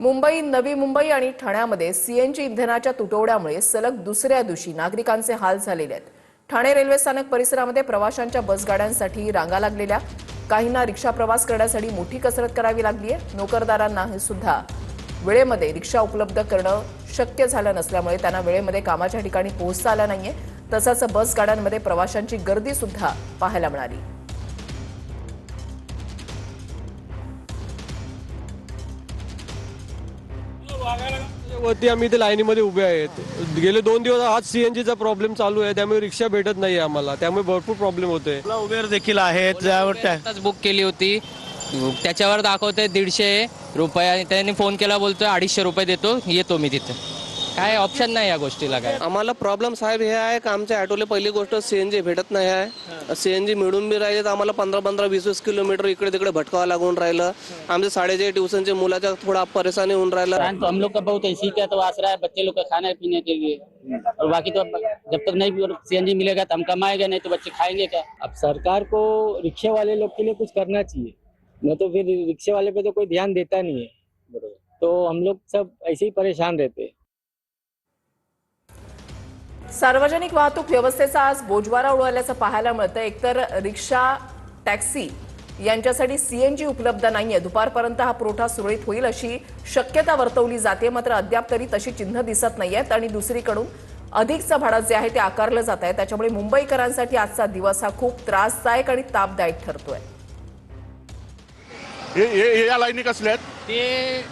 मुंबई नवी मुंबई आणि ठाण्यामध्ये सीएनजी इंधनाच्या तुटवड्यामुळे सलग दुसऱ्या दिवशी नागरिकांचे हाल झालेले आहेत. ठाणे रेल्वे स्थानक परिसरामध्ये प्रवाशांच्या बसगाड्यांसाठी रांगा लागलेल्या. काहींना रिक्षा प्रवास करण्यासाठी मोठी कसरत करावी लागली आहे. नोकरदारांना हे सुद्धा वेळेमध्ये रिक्षा उपलब्ध करणं शक्य झालं नसल्यामुळे त्यांना वेळेमध्ये कामाच्या ठिकाणी पोहोचता आलं नाहीये. तसंच बस गाड्यांमध्ये प्रवाशांची गर्दी सुद्धा पाहायला मिळाली. वरती आम्ही इथे लाईनीमध्ये उभे आहेत. गेले दोन दिवस हाच सीएनजीचा प्रॉब्लेम चालू आहे त्यामुळे रिक्षा भेटत नाही आम्हाला. त्यामुळे भरपूर प्रॉब्लेम होतोय. आपला उबेर देखील आहेत आताच बुक केली होती. त्याच्यावर दाखवतंय दीडशे रुपये आणि त्यांनी फोन केला बोलतोय अडीचशे रुपये देतो येतो मी तिथे. काय ऑप्शन नाही या गोष्टीला काय? आम्हाला प्रॉब्लेम साहेब हे आहे का आमच्या ऑटोला पहिली गोष्ट सीएनजी भेटत नाही आहे. सीएनजी मिळून बी राहिले तर आम्हाला पंधरा पंधरा वीस वीस किलोमीटर इकडे तिकडे भटकावं लागून राहिलं. आमच्या साडेचे ट्युशनचे मुलाच्या थोडा परेशानी होऊन राहिला. तो हम लोग का बहुत ऐसी का तो आसरा है बच्चे लोग का खाने पीने के लिए। और बाकी तो जब तक नहीं सीएनजी मिलेगा तो हम कमाएंगे नहीं तो बच्चे खाएंगे क्या? अब सरकार को रिक्शे वाले लोग के लिए कुछ करना चाहिए। न तो फिर रिक्शे वाले पे तो कोई ध्यान देता नहीं है। तो हम लोग सब ऐसे ही परेशान रहते हैं। सार्वजनिक वाहतूक व्यवस्थेचा आज बोजवारा उडवल्याचं पाहायला मिळतं एकतर रिक्षा टॅक्सी यांच्यासाठी सीएनजी उपलब्ध नाहीये. दुपारपर्यंत हा पुरवठा सुरळीत होईल अशी शक्यता वर्तवली जाते. मात्र अद्याप तरी तशी चिन्ह दिसत नाहीयेत. आणि दुसरीकडून अधिकचं भाडं जे आहे ते आकारलं जात आहे. त्याच्यामुळे मुंबईकरांसाठी आजचा दिवस हा खूप त्रासदायक आणि तापदायक ठरतोय. या लाईनी कसल्या आहेत? ते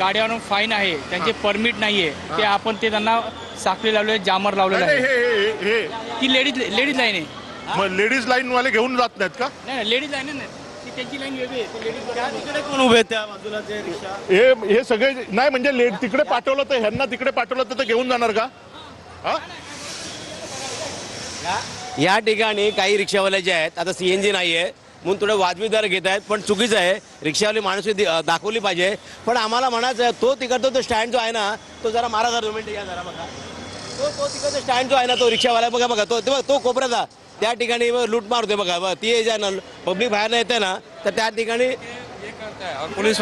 ज्यांनी गाड्यावरून फाईन आहे. त्यांचे परमिट नाहीये. ते आपण ते त्यांना साखळी लावले जामर लावलेलं नाही, आहे. हे हे हे हे. ती लेडीज लेडीज लाईन आहे. मग लेडीज लाईन वाले घेऊन जात नाहीत का? नाही लेडीज लाईन आहे ना ती त्यांची लाईन वेगळी आहे. लेडीज तिकडे कोण उभे आहेत त्या बाजूला ते रिक्षा? हे हे सगळे नाही म्हणजे ले- तिकडे पाठवलं तर ह्यांना तिकडे पाठवलं तर ते घेऊन जाणार का? हा? या ठिकाणी काही रिक्षावाले जे आहेत आता सीएनजी नाही आहे म्हणून थोडे वाजवी दर घेत आहेत. पण चुकीचं आहे. रिक्षावाली माणूस दाखवली पाहिजे. पण आम्हाला म्हणायचं आहे, तो तिकडचा तो स्टँड जो आहे ना तो जरा मारा जरा मिनिट या जरा बघा. तो तो तिकडचा स्टँड जो आहे ना तो रिक्षावाला बघा बघा तो ते बघा, तो कोपऱ्याचा त्या ठिकाणी लूट मारतोय बघा. बघा ती जे ना पब्लिक बाहेर येते ना तर त्या ठिकाणी पुलिस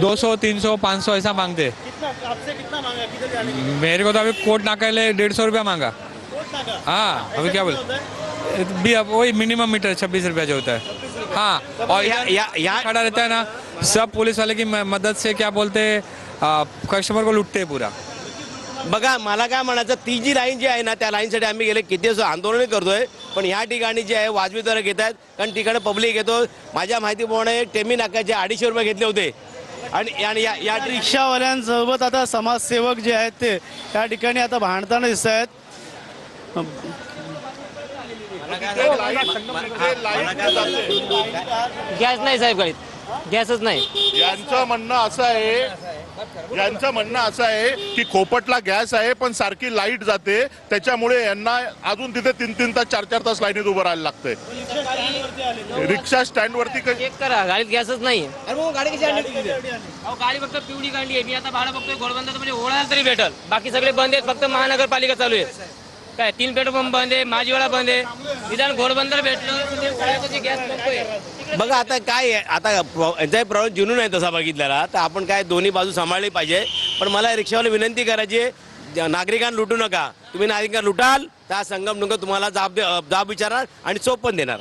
दो सौ तीन सौ पाँच सौ ऐसा मांगते. कितना आपसे कितना मांगा? किधर जाने के लिए? मेरे को तो अभी कोर्ट नाका ले डेढ़ सौ रुपया मांगा. कोट नाका? हाँ अभी क्या बोल? भी अब वही मिनिमम मीटर छब्बीस रुपया जो होता है। हाँ और या- या- या- खड़ा रहता है ना सब पुलिस वाले की म- मदद से क्या बोलते हैं कस्टमर को लुटते हैं पूरा। बघा मला काय म्हणायचं ती जी लाईन जी आहे ना त्या लाईनसाठी आम्ही गेले किती दिवस आंदोलन करतोय पण ह्या ठिकाणी जे आहे वाजवी दर घेत आहेत कारण तिकडे पब्लिक येतो. माझ्या माहितीप्रमाणे टेमी नाक्याचे अडीचशे रुपये घेतले होते. आणि आणि या या रिक्षावाल्यांसोबत आता समाजसेवक जे आहेत ते त्या ठिकाणी आता भांडताना दिसत आहेत गॅस नाही साहेब गाडीत गॅसच नाही. यांचं म्हणणं असं आहे यांचं म्हणणं असं आहे की खोपटला गॅस आहे पण सारखी लाइट जाते. त्याच्यामुळे यांना अजून तिथे तीन तीन तास चार चार तास लाईनीत उभं राहायला लागतंय. रिक्षा स्टँड वरती चेक करा गाडीत गॅसच नाही. गाडी कशी अहो गाडी फक्त पिवळी काढली आहे. मी आता भाडं बघतोय घोडबंदर म्हणजे ओढायला तरी भेटल. बाकी सगळे बंद आहेत फक्त महानगरपालिका चालू आहे. काय तीन पेट्रोल पंप बंद आहे माझीवाडा बंद आहे. निदान घोडबंदर भेटलं गॅस पंप बघा आता काय आहे आता यांचाही प्रॉब्लेम जुनून आहे तसा बघितलेला. तर आपण काय दोन्ही बाजू सांभाळली पाहिजे. पण मला रिक्षावाला विनंती करायची आहे, ज- नागरिकांना लुटू नका. तुम्ही नागरिकांना लुटाल तर हा संगम नुका तुम्हाला जाब दे- जाब विचारणार आणि चोप पण देणार.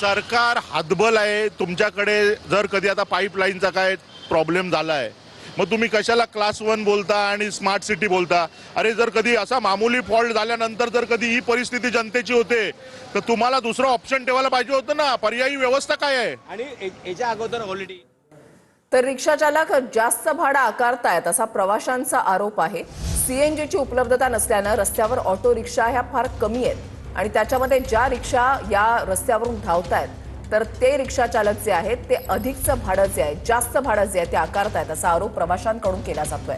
सरकार हातबल आहे. तुमच्याकडे जर कधी आता पाईपलाईनचा काय प्रॉब्लेम झाला आहे मग तुम्ही कशाला क्लास वन बोलता आणि स्मार्ट सिटी बोलता? अरे जर कधी असा मामूली फॉल्ट झाल्यानंतर जर कधी ही परिस्थिती जनतेची होते तर तुम्हाला दुसरं ऑप्शन ठेवायला पाहिजे होतं ना. पर्यायी व्यवस्था काय आहे? आणि याच्या अगोदर ऑलरेडी तर रिक्षा चालक जास्त भाडं आकारतायत असा प्रवाशांचा आरोप आहे. सीएनजीची उपलब्धता नसल्यानं रस्त्यावर ऑटो रिक्षा ह्या फार कमी आहेत. आणि त्याच्यामध्ये ज्या रिक्षा या रस्त्यावरून धावतायत तर ते रिक्षा चालक जे आहेत ते अधिकचं भाडं जे आहे जास्त भाडं जे आहे ते आकारतायत असा आरोप प्रवाशांकडून केला जातोय.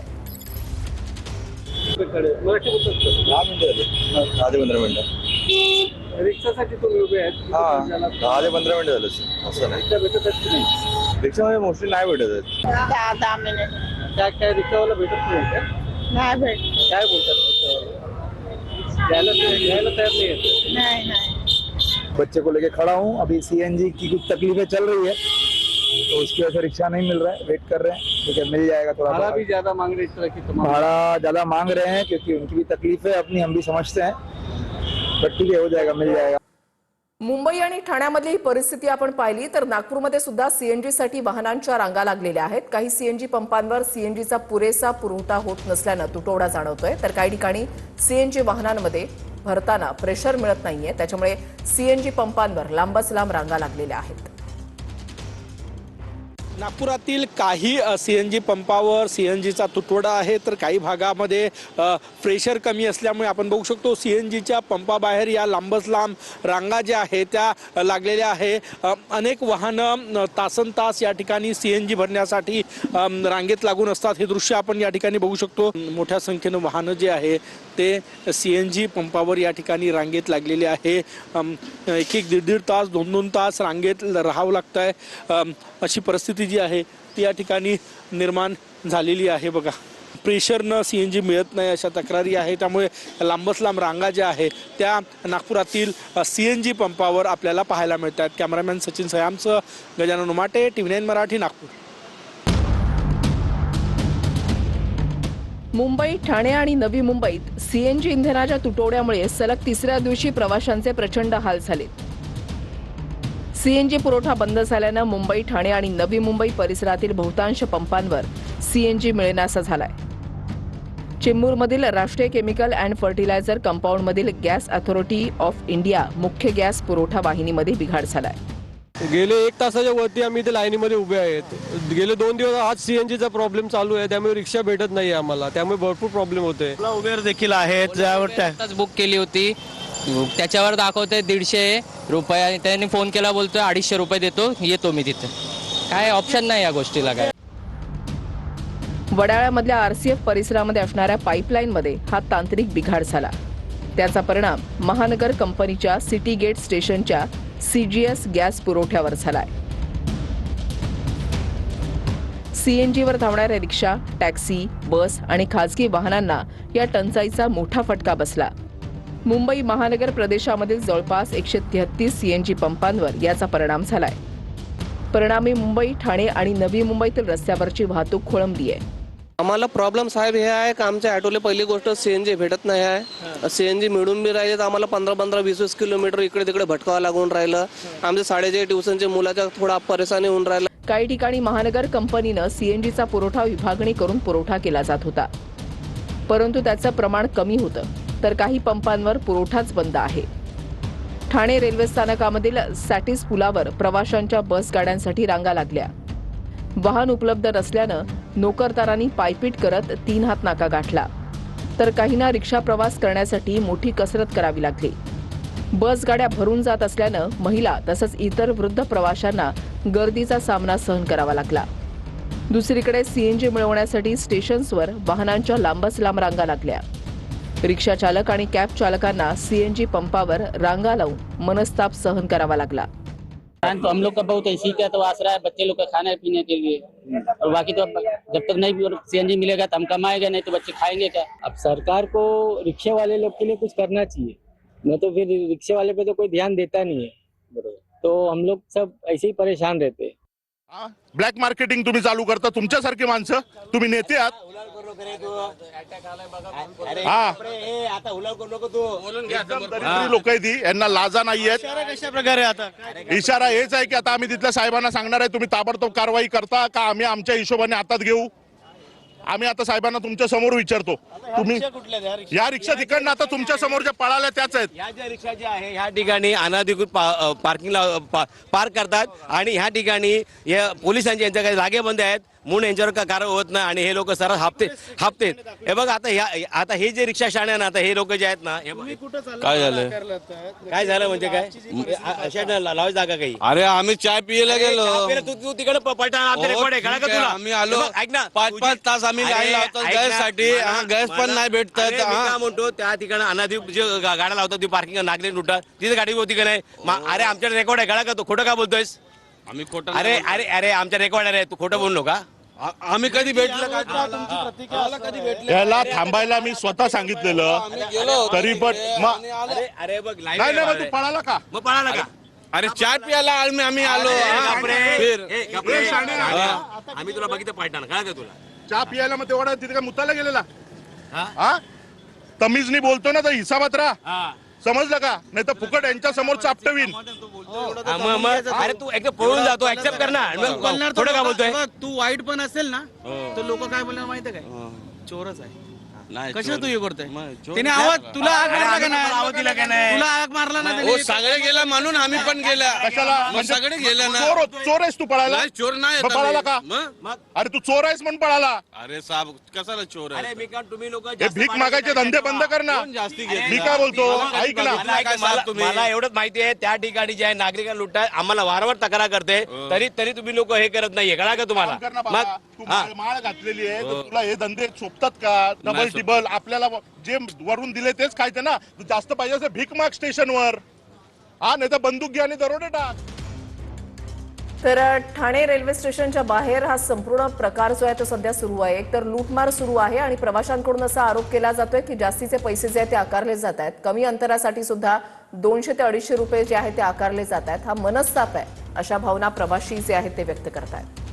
दहा ते पंधरा मिनिटं. रिक्षासाठी तुम्ही उभे आहेत. हा दहा ते पंधरा मिनिटं झालं sir. असं नाही. रिक्षामध्ये मोस्टली नाही भेटत आहेत. दहा दहा मिनिट. काय काय रिक्षावाला भेटत नाही का? नाही भेट काय बोलतात रिक्षावाले? द्यायला द्यायला तयार नाही आहेत. नाही नाही. बच्चे को लेके खड़ा हूँ। अभी सीएनजी की कुछ तकलीफें चल रही है तो उसकी वजह से रिक्शा नहीं मिल रहा है। वेट कर रहे हैं ठीक है मिल जाएगा थोड़ा भाड़ा। भी ज्यादा मांग रहे इस तरह की तमाम। भाड़ा ज्यादा मांग रहे हैं क्योंकि उनकी भी तकलीफ है अपनी हम भी समझते हैं। बट ठीक है हो जाएगा मिल जाएगा। मुंबई आणि ठाण्यामधली ही परिस्थिती आपण पाहिली तर नागपूरमध्ये सुद्धा सीएनजीसाठी वाहनांच्या रांगा लागलेल्या आहेत. काही सीएनजी पंपांवर सीएनजीचा पुरेसा पुरवठा होत नसल्यानं तुटवडा जाणवतोय. तर काही ठिकाणी सीएनजी वाहनांमध्ये भरताना प्रेशर मिळत नाहीये. त्याच्यामुळे सीएनजी पंपांवर लांबच लांब रांगा लागलेल्या आहेत. नागपुरातील काही सी एन जी पंपावर सी एन जीचा तुटवडा आहे तर काही भागामध्ये प्रेशर कमी असल्यामुळे आपण बघू शकतो सी एन जीच्या पंपाबाहेर या लांबच लांब रांगा ज्या आहेत त्या लागलेल्या आहे. अनेक वाहनं तासन तास या ठिकाणी सी एन जी भरण्यासाठी रांगेत लागून असतात. हे दृश्य आपण या ठिकाणी बघू शकतो. मोठ्या संख्येनं वाहनं जे आहे ते सी एन जी पंपावर या ठिकाणी रांगेत लागलेले आहे. एक एक दीड दीड तास दोन दोन तास रांगेत राहावं लागतं आहे अशी परिस्थिती जी आहे ती या ठिकाणी निर्माण झालेली आहे बघा. प्रेशरनं सी एन जी मिळत नाही अशा तक्रारी आहे त्यामुळे लांबच लांब रांगा ज्या आहे त्या नागपुरातील सी एन जी पंपावर आपल्याला पाहायला मिळतात. Cameraman Sachin सयामचं Gajanan Umate T V nine Marathi Nagpur. Mumbai Thane आणि नवी मुंबईत सीएनजी इंधनाच्या तुटवड्यामुळे सलग तिसऱ्या दिवशी प्रवाशांचे प्रचंड हाल झाले. सीएनजी पुरवठा बंद झाल्यानं मुंबई ठाणे आणि नवी मुंबई परिसरातील बहुतांश पंपांवर सीएनजी मिळेनासा झालाय. चेंबूरमधील राष्ट्रीय केमिकल अँड फर्टिलायझर कंपाऊंडमधील गॅस अथॉरिटी ऑफ इंडिया मुख्य गॅस पुरवठा वाहिनीमध्ये बिघाड झालाय. गेले एक तासाच्या वरती आम्ही इथे लाईनीमध्ये उभे आहेत. गेले दोन दिवस आज सीएनजीचा प्रॉब्लेम चालू आहे. त्यामुळे रिक्षा भेटत नाही आम्हाला. त्यामुळे भरपूर प्रॉब्लेम होतोय. उबेर देखील आहेत. बुक केली होती. त्याच्यावर दाखवते दीडशे रुपये आणि त्यांनी फोन केला बोलतोय अडीचशे रुपये देतो येतो मी तिथे. काय ऑप्शन नाही या गोष्टीला काय. वडाळ्यामधल्या आरसीएफ परिसरामध्ये असणाऱ्या पाईपलाईनमध्ये हा तांत्रिक बिघाड झाला. त्याचा परिणाम महानगर कंपनीच्या सिटी गेट स्टेशनच्या सीजीएस गॅस पुरवठ्यावर झालाय. सीएनजीवर धावणाऱ्या रिक्षा टॅक्सी बस आणि खासगी वाहनांना या टंचाईचा मोठा फटका बसला. मुंबई महानगर प्रदेशामधील जवळपास एकशे तेहतीस सीएनजी पंपांवर याचा परिणाम झालाय. परिणामी मुंबई ठाणे आणि नवी मुंबईतील रस्त्यावरची वाहतूक खोळंबली आहे. आम्हाला प्रॉब्लेम साहेब हे आहे की आमच्या ऑटोला पहिली गोष्ट सीएनजी भेटत नाही आहे. सीएनजी मिळून बी राहिले तर आम्हाला पंधरा पंधरा वीस वीस किलोमीटर इकडे तिकडे भटकावं लागून राहिलं. आमचे साडेचे ट्युशनचे मुलाच्या थोडा परेशानी होऊन राहिला. काही ठिकाणी महानगर कंपनीनं सीएनजीचा पुरवठा विभागणी करून पुरवठा केला जात होता. परंतु त्याचं प्रमाण कमी होतं. तर काही पंपांवर पुरवठाच बंद आहे. ठाणे रेल्वे स्थानकामधील सॅटिस पुलावर प्रवाशांच्या बस गाड्यांसाठी रांगा लागल्या. वाहन उपलब्ध नसल्यानं नोकरदारांनी पायपीट करत तीन हात नाका गाठला. तर काहींना रिक्षा प्रवास करण्यासाठी मोठी कसरत करावी लागली. बस गाड्या भरून जात असल्यानं महिला तसंच इतर वृद्ध प्रवाशांना गर्दीचा सामना सहन करावा लागला. दुसरीकडे सीएनजी मिळवण्यासाठी स्टेशन्सवर वाहनांच्या लांबच लांब रांगा लागल्या. रिक्षा चालक आणि कॅब चालकांना सीएनजी पंपावर रांगा लावून मनस्ताप सहन करावा लागला. तो हम लोग का बहुत ऐसी क्या तो आसरा है बच्चे लोग का खाने पीने के लिए। और बाकी तो जब तक नहीं सीएनजी मिलेगा तो हम कमाएंगे नहीं तो बच्चे खाएंगे क्या? अब सरकार को रिक्शे वाले लोग के लिए कुछ करना चाहिए। न तो फिर रिक्शे वाले पे तो कोई ध्यान देता नहीं है। तो हम लोग सब ऐसे ही परेशान रहते हैं। ब्लॅक मार्केटिंग तुम्ही चालू करता तुमच्यासारखी माणसं तुम्ही नेते आहात. हा. आता हुलाल करू नको तू. बोलून घ्या लोक आहेत ही, यांना लाजा नाही आहेत कशा प्रकारे आता? इशारा हेच आहे की आता आम्ही तिथल्या साहेबांना सांगणार आहे तुम्ही ताबडतोब कारवाई करता का? आम्ही आमच्या हिशोबाने हातात घेऊ. आम्ही आता साहेबांना तुमच्यासमोर विचारतो. तुम्ही या रिक्षा तिकडनं आता तुमच्यासमोर ज्या पळाल्या त्याच आहेत. ह्या ज्या रिक्षा ज्या आहे ह्या ठिकाणी अनाधिकृत पार्किंगला पार्क करतात. आणि ह्या ठिकाणी या पोलिसांचे यांच्या काही लागेबंद आहेत. म्हणून यांच्यावर का कारवाई होत नाही आणि हे लोक सरळ हापते हापते. हे बघ आता ह्या आता हे जे रिक्षा शाणे आहे ना आता हे लोक जे आहेत ना हे बघ. काय झालं? काय झालं म्हणजे काय? अशा लावायची जागा काही. अरे आम्ही चाय पियला गेलो. आपल्याला तू तू तिकडे प- पलटा हो, रेकॉर्ड आहे कळलं का ठीक आहे, तुला? आम्ही आलो. हे बघ, ऐक ना पाच- तुझी- पाच तास आम्ही अरे, लावतो ऐक ना, गॅससाठी. मला- हा, गॅस पण मला- नाही भेटत. अरे, मी हा. काय म्हणतो त्या ठिकाणी अनाधिक जे गा- गाड्या लावतात ती पार्किंग नागले लुटा तिथे गाडी होती का नाही? मा- अरे आमच्याकडे रेकॉर्ड आहे कळा का तू? खोटं का बोलतोयस? आम्ही खोटं अरे अरे अरे आमच्या रेकॉर्ड आहे तू खोटं बोलू नका. आ- आम्ही कधी भेटलं का आम्हाला कधी भेटलं? याला थांबायला मी स्वतः सांगितलेलं. गेलो तरी पण मग अरे अरे बघ live नाही मग तू पळाला का? मग पळाला का? अरे चाय प्यायला आम्ही आम्ही आलो. हा. फिर. आम्ही तुला बघितलं पाठणार काय का तुला? चहा पियायला मग तेवढा तिथे काय मुताला गेलेला? हा? तमीजनी बोलतो ना तर हिसाबात राहा. समजलं का? नाही तर फुकट यांच्या समोर चापटवीन. हा, मग- मग- अरे तू एकदम पळून जातो ऍक्सेप्ट कर ना. मग थोडं काय बोलतोय? तू वाईट पण असेल ना तर लोक काय बोलणार माहितीये काय? चोरच आहे. कशा तू हे करतोय? त्याने आवाज तुला आग मारला का नाही? आवाज दिला का नाही? तुला आग मारला ना हो? सगळे गेला म्हणून आम्ही पण गेला. कशाला? मग म्हणजे सगळे गेले ना. चोर चोर आहेस तू पळायला? नाही, चोर नाही मग पळाला. का? मग? अरे तू चोर आहेस म्हणून पळाला. अरे साहेब कसाला चोर अरे आहे मी का तुम्ही लोक हे भीक मागायचे धंदे बंद कर ना. कोण जास्ती घेतला? मी काय बोलतो? ऐक ना. मला काय एवढंच माहिती आहे त्या ठिकाणी जे आहे नागरिकांना लुटाय आम्हाला वारंवार तक्रार करते. तरी तरी तुम्ही लोक हे करत नाहीये. कळा का तुम्हाला? काम कर ना बाबा. मग तू हा. माळ माळ घातलेली आहे तर तुला हे धंदे शोभतात का? डबल कॉन्स्टेबल आपल्याला जे वरून दिले तेच खायचं ना. जास्त पाहिजे असं भीक माग स्टेशनवर. हा नाही तर बंदूक घ्या आणि दरोडे टाक. तर ठाणे रेल्वे स्टेशनच्या बाहेर हा संपूर्ण प्रकार जो आहे तो सध्या सुरू आहे. एक तर लूटमार सुरू आहे आणि प्रवाशांकडून असा आरोप केला जातोय की जास्तीचे पैसे जे आहेत ते आकारले जात आहेत. कमी अंतरासाठी सुद्धा दोनशे ते अडीचशे रुपये जे आहेत ते आकारले जात आहेत. हा मनस्ताप आहे अशा भावना प्रवाशी जे आहेत ते व्यक्त करत आहेत